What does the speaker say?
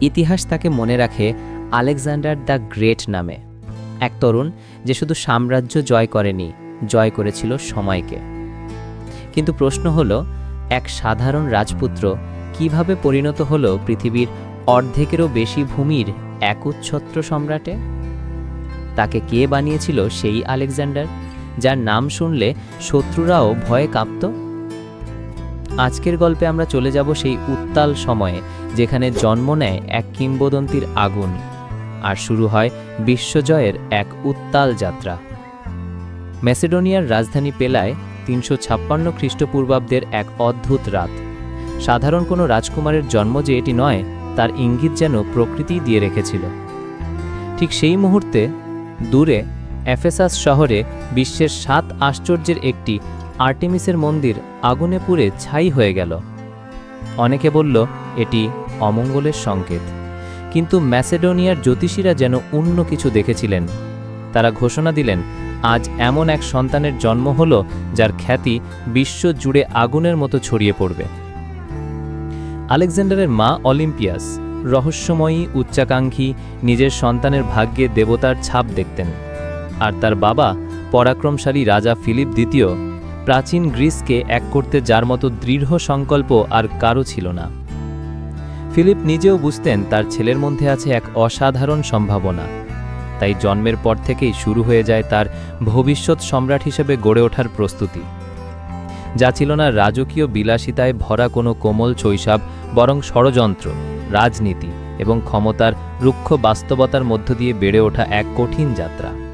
ইতিহাস তাকে মনে রাখে আলেকজান্ডার দ্য গ্রেট নামে। এক তরুণ যে শুধু সাম্রাজ্য জয় করেনি, জয় করেছিল সময়কে। কিন্তু প্রশ্ন হলো, এক সাধারণ রাজপুত্র কীভাবে পরিণত হলো পৃথিবীর অর্ধেকেরও বেশি ভূমির একচ্ছত্র সম্রাটে? তাকে কে বানিয়েছিল সেই আলেকজান্ডার, যার নাম শুনলে শত্রুরাও ভয়ে কাঁপত? আজকের গল্পে আমরা চলে যাব সেই উত্তাল সময়ে, যেখানে জন্ম নেয় এক কিংবদন্তির আগুন। আর শুরু হয় বিশ্বজয়ের এক উত্তাল যাত্রা। ম্যাসেডোনিয়ার রাজধানী পেলায় তিনশো ছাপ্পান্ন খ্রিস্টপূর্বাব্দের এক অদ্ভুত রাত। সাধারণ কোনো রাজকুমারের জন্ম যে এটি নয়, তার ইঙ্গিত যেন প্রকৃতিই দিয়ে রেখেছিল। ঠিক সেই মুহূর্তে দূরে অ্যাফেসাস শহরে বিশ্বের সাত আশ্চর্যের একটি আর্টেমিসের মন্দির আগুনে পুড়ে ছাই হয়ে গেল। অনেকে বলল, এটি অমঙ্গলের সংকেত। কিন্তু ম্যাসেডোনিয়ার জ্যোতিষীরা যেন অন্য কিছু দেখেছিলেন। তারা ঘোষণা দিলেন, আজ এমন এক সন্তানের জন্ম হল, যার খ্যাতি বিশ্ব জুড়ে আগুনের মতো ছড়িয়ে পড়বে। আলেকজান্ডারের মা অলিম্পিয়াস রহস্যময়ী, উচ্চাকাঙ্ক্ষী, নিজের সন্তানের ভাগ্যে দেবতার ছাপ দেখতেন। আর তার বাবা পরাক্রমশালী রাজা ফিলিপ দ্বিতীয় প্রাচীন গ্রিসকে এক করতে যার মতো দৃঢ় সংকল্প আর কারও ছিল না। ফিলিপ নিজেও বুঝতেন তার ছেলের মধ্যে আছে এক অসাধারণ সম্ভাবনা। তাই জন্মের পর থেকেই শুরু হয়ে যায় তার ভবিষ্যৎ সম্রাট হিসেবে গড়ে ওঠার প্রস্তুতি। যা ছিল না রাজকীয় বিলাসিতায় ভরা কোনো কোমল শৈশব, বরং ষড়যন্ত্র, রাজনীতি এবং ক্ষমতার রুক্ষ বাস্তবতার মধ্য দিয়ে বেড়ে ওঠা এক কঠিন যাত্রা।